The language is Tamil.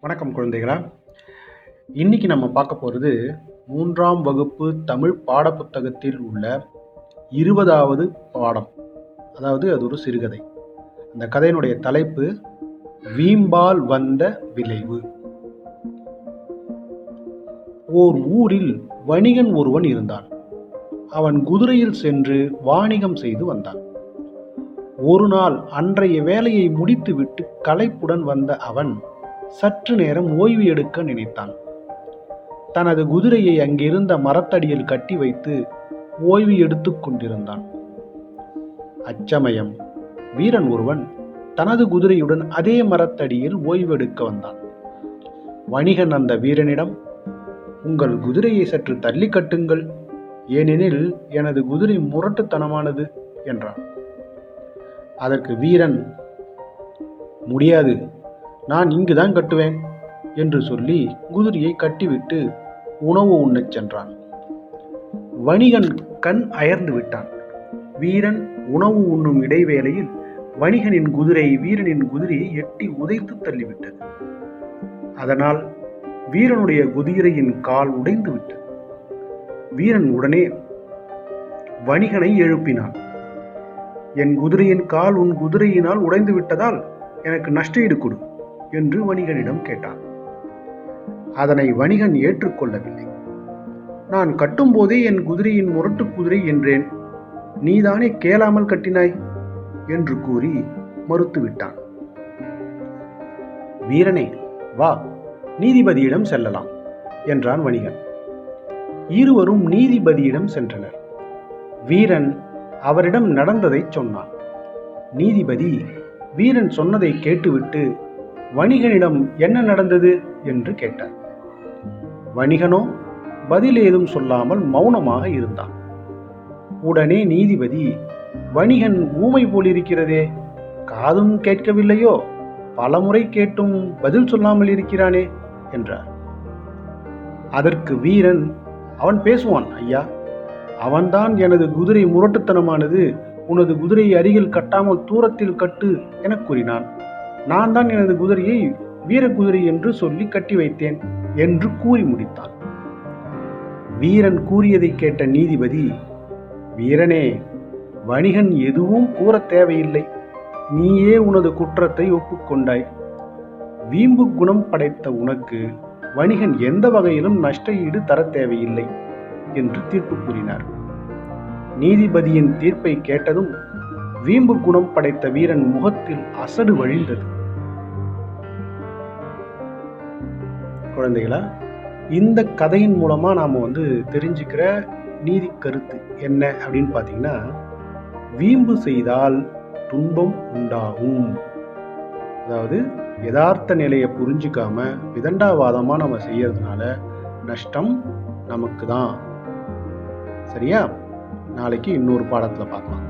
வணக்கம் குழந்தைகளா. இன்னைக்கு நம்ம பார்க்க போகிறது மூன்றாம் வகுப்பு தமிழ் பாடப்புத்தகத்தில் உள்ள இருபதாவது பாடம். அதாவது அது ஒரு சிறுகதை. அந்த கதையினுடைய தலைப்பு வீம்பால் வந்த விளைவு. ஓர் ஊரில் வணிகன் ஒருவன் இருந்தான். அவன் குதிரையில் சென்று வாணிகம் செய்து வந்தான். ஒரு நாள் அன்றைய வேலையை முடித்துவிட்டு களைப்புடன் வந்த அவன் சற்று நேரம் ஓய்வு எடுக்க நினைத்தான். தனது குதிரையை அங்கிருந்த மரத்தடியில் கட்டி வைத்து ஓய்வு எடுத்து கொண்டிருந்தான். அச்சமயம். வீரன் ஒருவன் தனது குதிரையுடன் அதே மரத்தடியில் ஓய்வெடுக்க வந்தான். வணிகன் அந்த வீரனிடம் உங்கள் குதிரையை சற்று தள்ளி கட்டுங்கள். ஏனெனில் எனது குதிரை முரட்டுத்தனமானது என்றான். அதற்கு வீரன் முடியாது. நான் இங்குதான் கட்டுவேன் என்று சொல்லி குதிரையை கட்டிவிட்டு உணவு உண்ணச் சென்றான். வணிகன் கண் அயர்ந்து விட்டான். வீரன் உணவு உண்ணும் இடைவேளையில் வணிகனின் குதிரை வீரனின் குதிரையை எட்டி உதைத்து தள்ளிவிட்டது. அதனால் வீரனுடைய குதிரையின் கால் உடைந்து விட்டது. வீரன் உடனே வணிகனை எழுப்பினான். என் குதிரையின் கால் உன் குதிரையினால் உடைந்து விட்டதால் எனக்கு நஷ்டஈடு கொடு. என்று வணிகனிடம் கேட்டான். அதனை வணிகன் ஏற்றுக்கொள்ளவில்லை. நான் கட்டும்போதே என் குதிரையின் முரட்டு குதிரை என்றேன். நீதானே கேளாமல் கட்டினாய்? என்று கூறி மறுத்துவிட்டான். வீரனே வா நீதிபதியிடம் செல்லலாம் என்றான் வணிகன். இருவரும் நீதிபதியிடம் சென்றனர். வீரன் அவரிடம் நடந்ததைச் சொன்னான். நீதிபதி வீரன் சொன்னதை கேட்டுவிட்டு வணிகனிடம் என்ன நடந்தது என்று கேட்டார். வணிகனோ பதில் ஏதும் சொல்லாமல் மௌனமாக இருந்தான். உடனே நீதிபதி வணிகன் ஊமை போலிருக்கிறதே காதும் கேட்கவில்லையோ பலமுறை கேட்டும் பதில் சொல்லாமல் இருக்கிறானே என்றார். அதற்கு வீரன் அவன் பேசுவான் ஐயா. அவன்தான் எனது குதிரை முரட்டுத்தனமானது உனது குதிரையை அருகில் கட்டாமல் தூரத்தில் கட்டு எனக் கூறினான். நான் தான் எனது குதிரையை வீரகுதிரை என்று சொல்லி கட்டி வைத்தேன் என்று கூறி முடித்தான் வீரன் கூறியதை கேட்ட நீதிபதி வீரனே வணிகன் எதுவும் கூற தேவையில்லை. நீயே உனது குற்றத்தை ஒப்புக்கொண்டாய். வீம்பு குணம் படைத்த உனக்கு வணிகன் எந்த வகையிலும் நஷ்ட ஈடு தர தேவையில்லை என்று தீர்ப்பு கூறினார். நீதிபதியின் தீர்ப்பை கேட்டதும் வீம்பு குணம் படைத்த வீரன் முகத்தில் அசடு வழிந்தது. குழந்தைகளா இந்த கதையின் மூலமா நாம வந்து தெரிஞ்சுக்கிற நீதி கருத்து என்ன அப்படின்னு பார்த்தீங்கன்னா வீம்பு செய்தால் துன்பம் உண்டாகும். அதாவது யதார்த்த நிலையை புரிஞ்சுக்காம விதண்டாவாதமாக நம்ம செய்யறதுனால நஷ்டம் நமக்கு தான் சரியா? நாளைக்கு இன்னொரு பாடத்தில் பார்க்கலாம்.